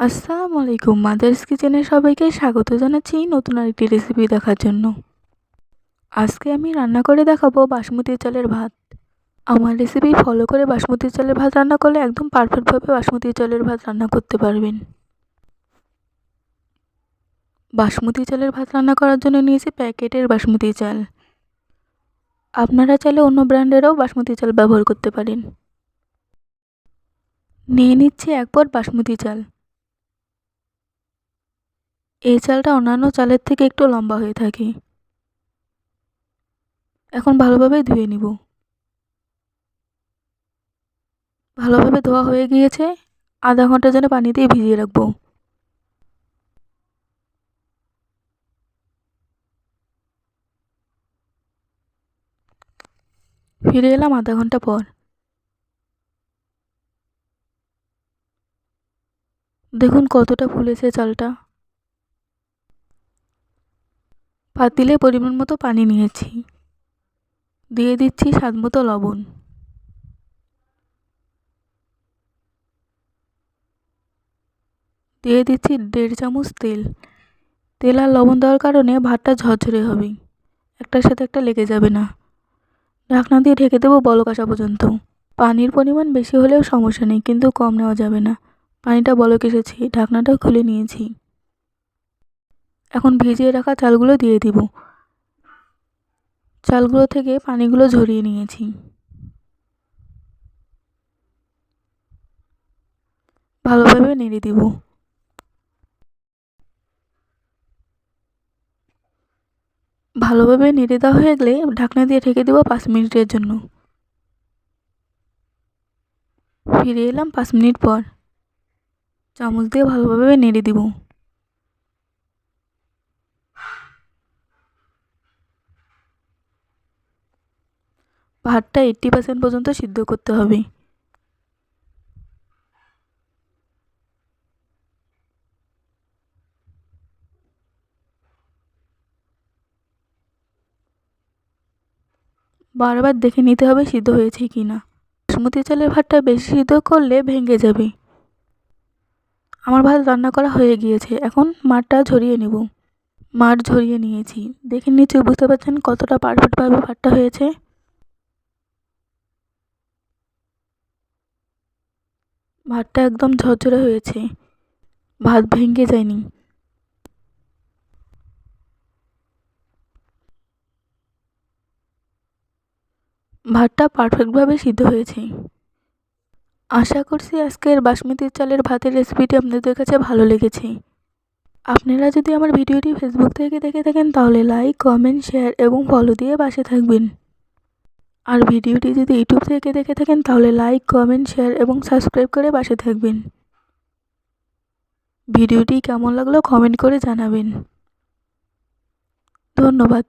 আসসালামু আলাইকুম মাদার্স কিচেনে সবাইকে স্বাগত জানাচ্ছি নতুন আরেকটি রেসিপি দেখার জন্য। আজকে আমি রান্না করে দেখাবো বাসমতি চালের ভাত। আমার রেসিপি ফলো করে বাসমতি চালের ভাত রান্না করলে একদম পারফেক্টভাবে বাসমতি চালের ভাত রান্না করতে পারবেন। বাসমতি চালের ভাত রান্না করার জন্য নিয়েছি প্যাকেটের বাসমতি চাল। আপনারা চাইলে অন্য ব্র্যান্ডেরও বাসমতি চাল ব্যবহার করতে পারেন। নিয়ে নিচ্ছি এক পট বাসমতি চাল। এই চালটা অন্যান্য চালের থেকে একটু লম্বা হয়ে থাকে। এখন ভালোভাবে ধুয়ে নিব। ভালোভাবে ধোয়া হয়ে গিয়েছে। আধা ঘণ্টার জন্য পানি দিয়ে ভিজিয়ে রাখব। ফিরে এলাম আধা ঘণ্টা পর। দেখুন কতটা ফুলেছে চালটা। পাতিলে পরিমাণ মতো পানি নিয়েছি। দিয়ে দিচ্ছি স্বাদ মতো লবণ। দিয়ে দিচ্ছি দেড় চামচ তেল। তেল আর লবণ দেওয়ার কারণে ভাতটা ঝরঝরে হবে। একটার সাথে একটা লেগে যাবে না। ঢাকনা দিয়ে ঢেকে দেবো বলক আসা পর্যন্ত। পানির পরিমাণ বেশি হলেও সমস্যা নেই, কিন্তু কম নেওয়া যাবে না। পানিটা বলক এসেছে, ঢাকনাটা খুলে নিয়েছি। এখন ভিজিয়ে রাখা চালগুলো দিয়ে দিব। চালগুলো থেকে পানিগুলো ঝরিয়ে নিয়েছি। ভালোভাবে নেড়ে দিব। ভালোভাবে নেড়ে দেওয়া হয়ে গেলে ঢাকনা দিয়ে ঢেকে দেবো পাঁচ মিনিটের জন্য। ফিরে এলাম পাঁচ মিনিট পর। চামচ দিয়ে ভালোভাবে নেড়ে দিব। ভাতটা এইট্টি পার্সেন্ট পর্যন্ত সিদ্ধ করতে হবে। বারবার দেখে নিতে হবে সিদ্ধ হয়েছে কি না বাসমতি চালের ভাতটা বেশি সিদ্ধ করলে ভেঙে যাবে। আমার ভাত রান্না করা হয়ে গিয়েছে, এখন মাঠটা ঝরিয়ে নেব। মাঠ ঝরিয়ে নিয়েছি। দেখে নিশ্চয়ই বুঝতে পারছেন কতটা পারফেক্টভাবে ভাতটা হয়েছে। ভাতটা একদম ঝরঝরে হয়েছে। ভাত ভেঙে যায়নি। ভাতটা পারফেক্টভাবে সিদ্ধ হয়েছে। আশা করছি আজকের বাসমতি চালের ভাতের রেসিপিটি আপনাদের কাছে ভালো লেগেছে। আপনারা যদি আমার ভিডিওটি ফেসবুক থেকে দেখে থাকেন, তাহলে লাইক কমেন্ট শেয়ার এবং ফলো দিয়ে পাশে থাকবেন। আর ভিডিওটি যদি ইউটিউব থেকে দেখে থাকেন, তাহলে লাইক, কমেন্ট, শেয়ার এবং সাবস্ক্রাইব করে পাশে থাকবেন। ভিডিওটি কেমন লাগল কমেন্ট করে জানাবেন। ধন্যবাদ।